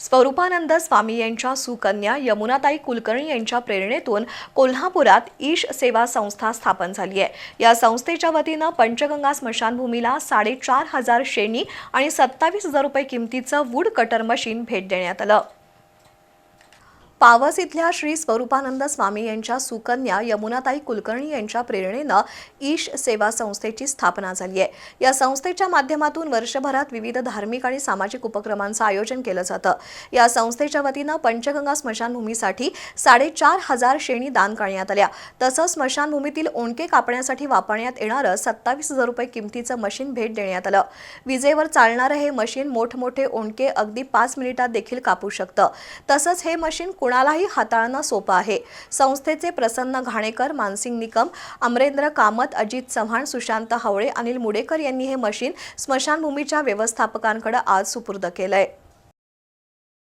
स्वरूपानंद स्वामी यांच्या सुकन्या यमुनाताई कुलकर्णी यांच्या प्रेरणेतून कोल्हापुरात ईश सेवा संस्था स्थापन झाली आहे. या संस्थेच्या वतीनं पंचगंगा स्मशानभूमीला साडेचार हजार शेणी आणि सत्तावीस हजार रुपये किमतीचं वूड कटर मशीन भेट देण्यात आलं. पावस इथल्या श्री स्वरूपानंद स्वामी यांच्या सुकन्या यमुनाताई कुलकर्णी यांच्या प्रेरणेनं ईश सेवा संस्थेची स्थापना झाली आहे. या संस्थेच्या माध्यमातून वर्षभरात विविध धार्मिक आणि सामाजिक उपक्रमांचं आयोजन केलं जातं. या संस्थेच्या वतीनं पंचगंगा स्मशानभूमीसाठी साडेचार हजार शेणी दान करण्यात आल्या. तसंच स्मशानभूमीतील ओंडके कापण्यासाठी वापरण्यात येणारं सत्तावीस हजार रुपये किमतीचं मशीन भेट देण्यात आलं. विजेवर चालणारं हे मशीन मोठमोठे ओंडके अगदी पाच मिनिटात देखील कापू शकतं. तसंच हे मशीन कुणालाही हाताळणं सोपं आहे. संस्थेचे प्रसन्न घाणेकर मानसिंग निकम अमरेंद्र कामत अजित चव्हाण सुशांत हावळे अनिल मुडेकर यांनी हे मशीन स्मशानभूमीच्या व्यवस्थापकांकडे आज सुपूर्द केलंय.